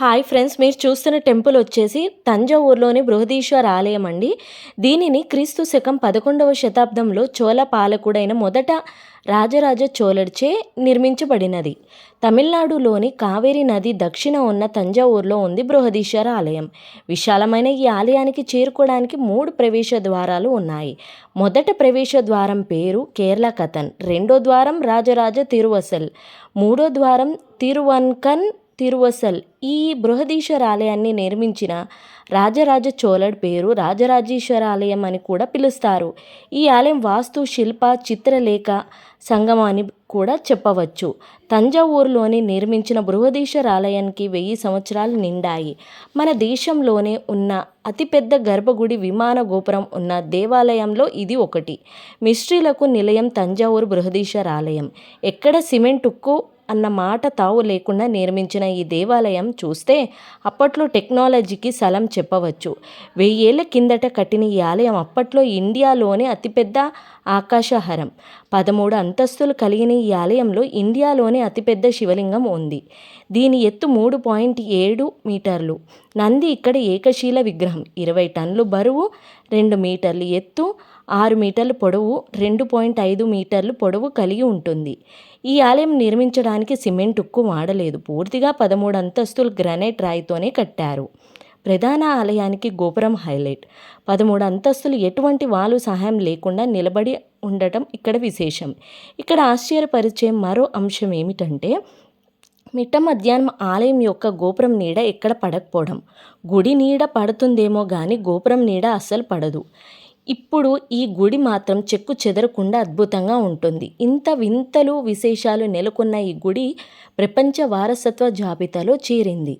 Hi friends మీరు చూస్తున్న temple వచ్చేసి తంజావూరులోని బృహదీశ్వర ఆలయం అండి. దీనిని క్రీస్తు శకం పదకొండవ శతాబ్దంలో చోళ పాలకుడైన మొదట రాజరాజ చోళుడిచే నిర్మించబడినది. తమిళనాడులోని కావేరీ నది దక్షిణ ఉన్న తంజావూరులో ఉంది బృహదీశ్వర ఆలయం. విశాలమైన ఈ ఆలయానికి చేరుకోవడానికి మూడు ప్రవేశ ద్వారాలు ఉన్నాయి. మొదట ప్రవేశ ద్వారం పేరు కేరళ కథన్ రెండో ద్వారం రాజరాజ తిరువసల్ మూడో ద్వారం తిరువన్కన్ తిరువసల్ ఈ బృహదీశ్వర ఆలయాన్ని నిర్మించిన రాజరాజ చోళడ్ పేరు రాజరాజేశ్వర ఆలయం అని కూడా పిలుస్తారు. ఈ ఆలయం వాస్తు శిల్ప చిత్రలేఖ సంగమం అని కూడా చెప్పవచ్చు. తంజావూరులోని నిర్మించిన బృహదీశ్వర ఆలయానికి వెయ్యి సంవత్సరాలు నిండాయి. మన దేశంలోనే ఉన్న అతిపెద్ద గర్భగుడి విమాన గోపురం ఉన్న దేవాలయంలో ఇది ఒకటి. మిస్ట్రీలకు నిలయం తంజావూరు బృహదీశ్వర ఆలయం ఎక్కడ సిమెంట్ ఉక్కు అన్న మాట తావు లేకుండా నిర్మించిన ఈ దేవాలయం చూస్తే అప్పట్లో టెక్నాలజీకి సలం చెప్పవచ్చు. వెయ్యేళ్ళ కిందట కట్టిన ఈ ఆలయం అప్పట్లో ఇండియాలోనే అతిపెద్ద ఆకాశహరం. పదమూడు అంతస్తులు కలిగిన ఈ ఆలయంలో ఇండియాలోనే అతిపెద్ద శివలింగం ఉంది. దీని ఎత్తు మూడు పాయింట్ ఏడు మీటర్లు. నంది ఇక్కడ ఏకశీల విగ్రహం. ఇరవై టన్నులు బరువు రెండు మీటర్లు ఎత్తు ఆరు మీటర్లు పొడవు రెండు పాయింట్ ఐదు మీటర్లు పొడవు కలిగి ఉంటుంది. ఈ ఆలయం నిర్మించడానికి సిమెంట్ ఉక్కు వాడలేదు. పూర్తిగా పదమూడు అంతస్తులు గ్రానైట్ రాయితోనే కట్టారు. ప్రధాన ఆలయానికి గోపురం హైలైట్. పదమూడు అంతస్తులు ఎటువంటి వాలు సహాయం లేకుండా నిలబడి ఉండటం ఇక్కడ విశేషం. ఇక్కడ ఆశ్చర్యపరిచే మరో అంశం ఏమిటంటే మిట్ట మధ్యాహ్నం ఆలయం యొక్క గోపురం నీడ ఎక్కడ పడకపోవడం. గుడి నీడ పడుతుందేమో కానీ గోపురం నీడ అస్సలు పడదు. ఇప్పుడు ఈ గుడి మాత్రం చెక్కు చెదరకుండా అద్భుతంగా ఉంటుంది. ఇంత వింతలు విశేషాలు నెలకొన్న ఈ గుడి ప్రపంచ వారసత్వ జాబితాలో చేరింది.